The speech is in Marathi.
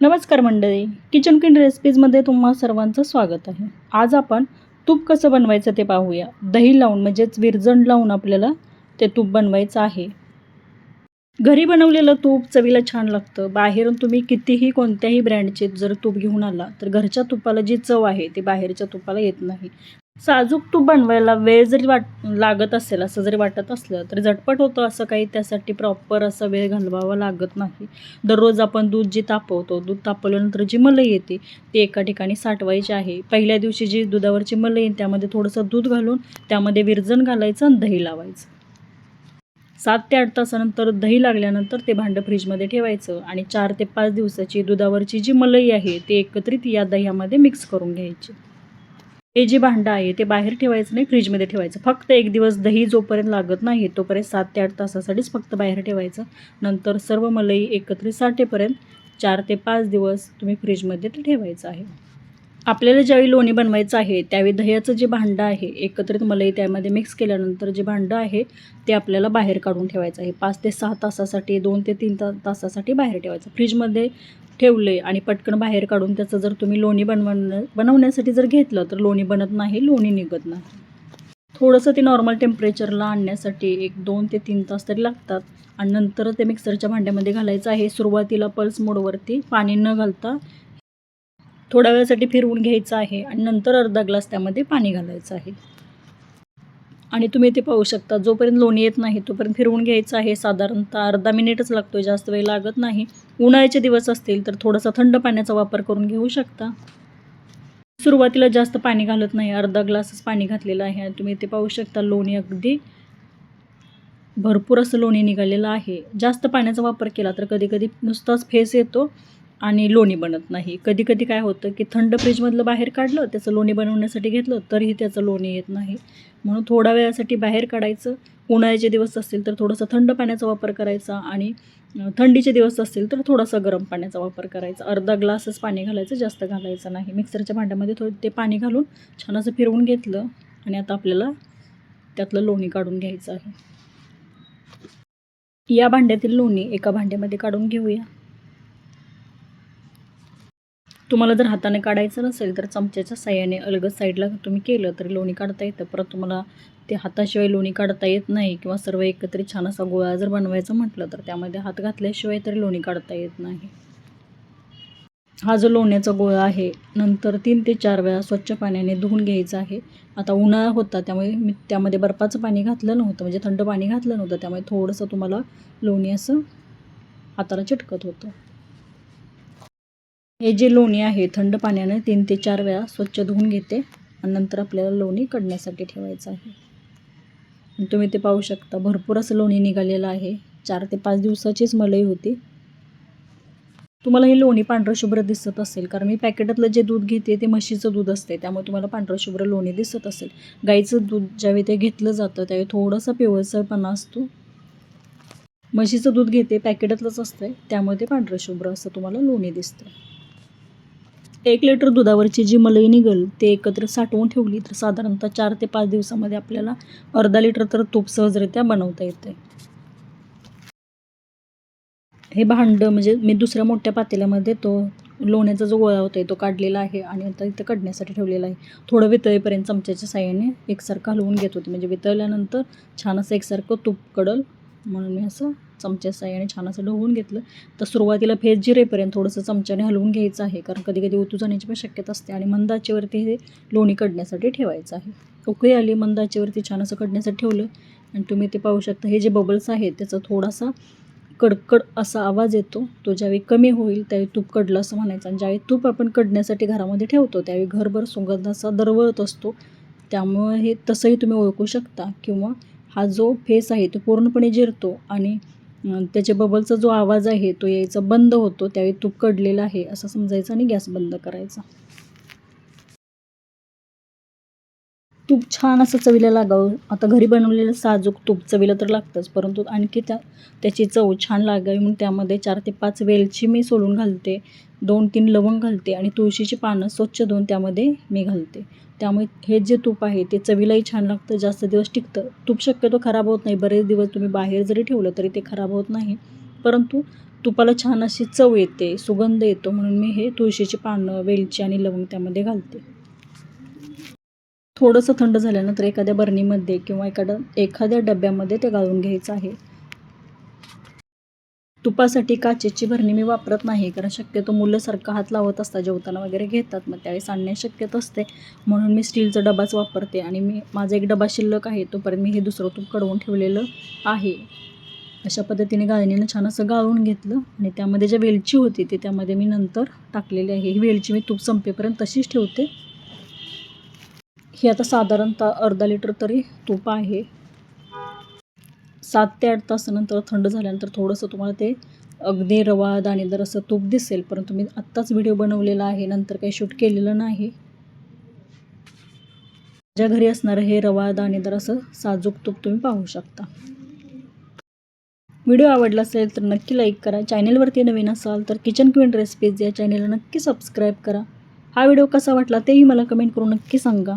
नमस्कार मंडळी. किचन किंग रेसिपीजमध्ये तुम्हा सर्वांचं स्वागत आहे. आज आपण तूप कसं बनवायचं ते पाहूया. दही लावून म्हणजेच विरजण लावून आपल्याला ते तूप बनवायचं आहे. घरी बनवलेलं तूप चवीला छान लागतं. बाहेरून तुम्ही कितीही कोणत्याही ब्रँडचे जर तूप घेऊन आला तर घरच्या तुपाला जी चव आहे ती बाहेरच्या तुपाला येत नाही. साजूक तूप बनवायला वेळ जरी वाट लागत असेल असं जरी वाटत असलं तरी झटपट होतं असं काही त्यासाठी प्रॉपर असा वेळ घालवावा लागत नाही. दररोज आपण दूध जे तापवतो दूध तापवल्यानंतर जी मलई येते ती एका ठिकाणी साठवायची आहे. पहिल्या दिवशी जी दुधावरची मलई येईल त्यामध्ये थोडंसं दूध घालून त्यामध्ये विरजण घालायचं आणि दही लावायचं. सात ते आठ तासानंतर दही लागल्यानंतर ते भांडं फ्रीजमध्ये ठेवायचं आणि चार ते पाच दिवसाची दुधावरची जी मलई आहे ती एकत्रित या दह्यामध्ये मिक्स करून घ्यायची. हे जे भांडं आहे ते बाहेर ठेवायचं नाही फ्रीजमध्ये ठेवायचं. फक्त एक दिवस दही जोपर्यंत लागत नाही तोपर्यंत सात ते आठ तासासाठीच फक्त बाहेर ठेवायचं. नंतर सर्व मलई एकत्रित साठेपर्यंत चार ते पाच दिवस तुम्ही फ्रीजमध्ये ते ठेवायचं आहे. आपल्याला ज्यावेळी लोणी बनवायचं आहे त्यावेळी दह्याचं जे भांडं आहे एकत्रित मलई त्यामध्ये मिक्स केल्यानंतर जे भांडं आहे ते आपल्याला बाहेर काढून ठेवायचं आहे. पाच ते सहा तासासाठी दोन ते तीन ता तासासाठी बाहेर ठेवायचं. फ्रीजमध्ये ठेवले आणि पटकन बाहेर काढून त्याचं जर तुम्ही लोणी बनवणं बनवण्यासाठी जर घेतलं तर लोणी बनत नाही लोणी निघत नाही. थोडंसं ते नॉर्मल टेम्परेचरला आणण्यासाठी एक दोन ते तीन तास तरी लागतात. आणि नंतर ते मिक्सरच्या भांड्यामध्ये घालायचं आहे. सुरुवातीला पल्स मोडवरती पाणी न घालता थोड्या वेळासाठी फिरवून घ्यायचं आहे. आणि नंतर अर्धा ग्लास त्यामध्ये पाणी घालायचं आहे. आणि तुम्ही ते पाहू शकता. जोपर्यंत लोणी येत नाही तोपर्यंत फिरवून घ्यायचं आहे. साधारणतः अर्धा मिनिटच लागतो जास्त वेळ लागत नाही. उन्हाळ्याचे दिवस असतील तर थोडासा थंड पाण्याचा वापर करून घेऊ शकता. सुरुवातीला जास्त पाणी घालत नाही. अर्धा ग्लासच पाणी घातलेलं आहे. आणि तुम्ही ते पाहू शकता लोणी अगदी भरपूर असं लोणी निघालेलं आहे. जास्त पाण्याचा वापर केला तर कधीकधी नुसताच फेस येतो. आणि लोणी बनत नाही. कधी कधी काय होतं की थंड फ्रीजमधलं बाहेर काढलं त्याचं लोणी बनवण्यासाठी घेतलं तरीही त्याचं लोणी येत नाही. म्हणून थोड्या वेळासाठी बाहेर काढायचं. उन्हाळ्याचे दिवस असतील तर थोडंसं थंड पाण्याचा वापर करायचा आणि थंडीचे दिवस असतील तर थोडासा गरम पाण्याचा वापर करायचा. अर्धा ग्लासच पाणी घालायचं जास्त घालायचं नाही. मिक्सरच्या भांड्यामध्ये थोडं ते पाणी घालून छान असं फिरवून घेतलं आणि आता आपल्याला त्यातलं लोणी काढून घ्यायचं आहे. या भांड्यातील लोणी एका भांड्यामध्ये काढून घेऊया. तुम्हाला जर हाताने काढायचं नसेल तर चमच्याच्या साह्याने अलगद साईडला तुम्ही केलं तरी लोणी काढता येतं. परत तुम्हाला ते हाताशिवाय लोणी काढता येत नाही किंवा सर्व एकत्रित छान असा गोळा जर बनवायचं म्हटलं तर त्यामध्ये हात घातल्याशिवाय तरी लोणी काढता येत नाही. हा जो लोण्याचा गोळा आहे नंतर तीन ते चार वेळा स्वच्छ पाण्याने धुवून घ्यायचा आहे. आता उन्हाळा होता त्यामुळे मी त्यामध्ये बर्फाचं पाणी घातलं नव्हतं म्हणजे थंड पाणी घातलं नव्हतं त्यामुळे थोडंसं तुम्हाला लोणी असं हाताला चिटकत होतं. हे जे लोणी आहे थंड पाण्याने तीन ते चार वेळा स्वच्छ धुवून घेते आणि नंतर आपल्याला लोणी काढण्यासाठी ठेवायचं आहे. तुम्ही ते पाहू शकता भरपूर असं लोणी निघालेलं आहे. चार ते पाच दिवसाचीच मलई होती. तुम्हाला हे लोणी पांढरं शुभ्र दिसत असेल कारण मी पॅकेटातलं जे दूध घेते ते म्हशीचं दूध असते त्यामुळे तुम्हाला पांढरं शुभ्र लोणी दिसत असेल. गाईचं दूध ज्यावेळी ते घेतलं जातं त्यावेळी थोडंसं पिवळसरपणा असतो. म्हशीचं दूध घेते पॅकेटातलंच असतं त्यामुळे ते पांढरं शुभ्र असं तुम्हाला लोणी दिसतं एक लिटर दुधावरची जी मलई निघेल ते एकत्र साठवून ठेवली तर साधारणतः चार ते पाच दिवसामध्ये आपल्याला अर्धा लिटर तर तूप सहजरित्या बनवता येते हे भांडं म्हणजे मी दुसऱ्या मोठ्या पातेल्यामध्ये तो लोण्याचा जो गोळा होता तो काढलेला आहे आणि आता इथं काढण्यासाठी ठेवलेला आहे. थोडं वितळेपर्यंत चमच्याच्या साह्याने एकसारखं हलवून घेत होते. म्हणजे वितळल्यानंतर छान असं एकसारखं तूप कडल म्हणून मी असं चमच्या आणि छान असं ढवळून घेतलं. तर सुरुवातीला फेस जिरेपर्यंत थोडंसं चमच्याने हलवून घ्यायचं आहे. कारण कधी कधी ओतू जाण्याची पण शक्यता असते आणि मंदाचेवरती हे लोणी कडण्यासाठी ठेवायचं आहे. उकळी आली मंदाचेवरती छान असं कडण्यासाठी ठेवलं. आणि तुम्ही ते पाहू शकता हे जे बबल्स आहेत त्याचा थोडासा कडकड असा आवाज येतो. तो ज्यावेळी कमी होईल त्यावेळी तूप कडलं असं म्हणायचं. आणि ज्यावेळी तूप आपण कडण्यासाठी घरामध्ये ठेवतो त्यावेळी घरभर सुगंध असा दरवळत असतो. त्यामुळे हे तसंही तुम्ही ओळखू शकता किंवा हा जो फेस आहे तो पूर्णपणे जिरतो आणि त्याच्या बबलचा जो आवाज आहे तो यायचा बंद होतो त्यावेळी तूप कडलेला आहे असं समजायचं आणि गॅस बंद करायचा. तूप छान असं चवीला लागावं. आता घरी बनवलेलं साजूक तूप चवीला तर लागतंच परंतु आणखी त्या त्याची चव छान लागावी म्हणून त्यामध्ये चार ते पाच वेलची मी सोलून घालते. दोन तीन लवंग घालते आणि तुळशीची पानं स्वच्छ धुवून त्यामध्ये मी घालते. त्यामुळे हे जे तूप आहे ते चवीलाही छान लागतं जास्त दिवस टिकतं. तूप शक्यतो खराब होत नाही. बरेच दिवस तुम्ही बाहेर जरी ठेवलं तरी ते खराब होत नाही. परंतु तुपाला छान अशी चव येते सुगंध येतो म्हणून मी हे तुळशीची पानं वेलची आणि लवंग त्यामध्ये घालते. थोडंसं थंड झाल्यानंतर एखाद्या बरणीमध्ये किंवा एखाद्या एखाद्या डब्यामध्ये ते गाळून घ्यायचं आहे. तुपासाठी काचेची भरणी मी वापरत नाही कारण शक्यतो मुलंसारखं हात लावत असतात जेवताना वगैरे घेतात. मग त्यावेळी सांडण्याची शक्यता असते. म्हणून मी स्टीलचा डबाच वापरते आणि मी माझा एक डबा शिल्लक आहे तोपर्यंत मी हे दुसरं तूप कडवून ठेवलेलं आहे. अशा पद्धतीने गाळणीनं छान असं गाळून घेतलं आणि त्यामध्ये ज्या वेलची होती ती त्यामध्ये मी नंतर टाकलेली आहे. ही वेलची मी तूप संपेपर्यंत तशीच ठेवते. ही आता साधारणतः अर्धा लिटर तरी तूप आहे. सात ते आठ तासानंतर थंड झाल्यानंतर थोडंसं तुम्हाला ते अगदी रवा दाणेदार असं तूप दिसेल परंतु मी आत्ताच व्हिडिओ बनवलेला आहे नंतर काही शूट केलेलं नाही. माझ्या घरी असणारं हे रवा दाणेदार असं साजूक तूप तुम्ही पाहू शकता. व्हिडिओ आवडला असेल तर नक्की लाईक करा. चॅनेलवरती नवीन असाल तर किचन क्वीन रेसिपीज या चॅनेलला नक्की सबस्क्राईब करा. हा व्हिडिओ कसा वाटला तेही मला कमेंट करून नक्की सांगा.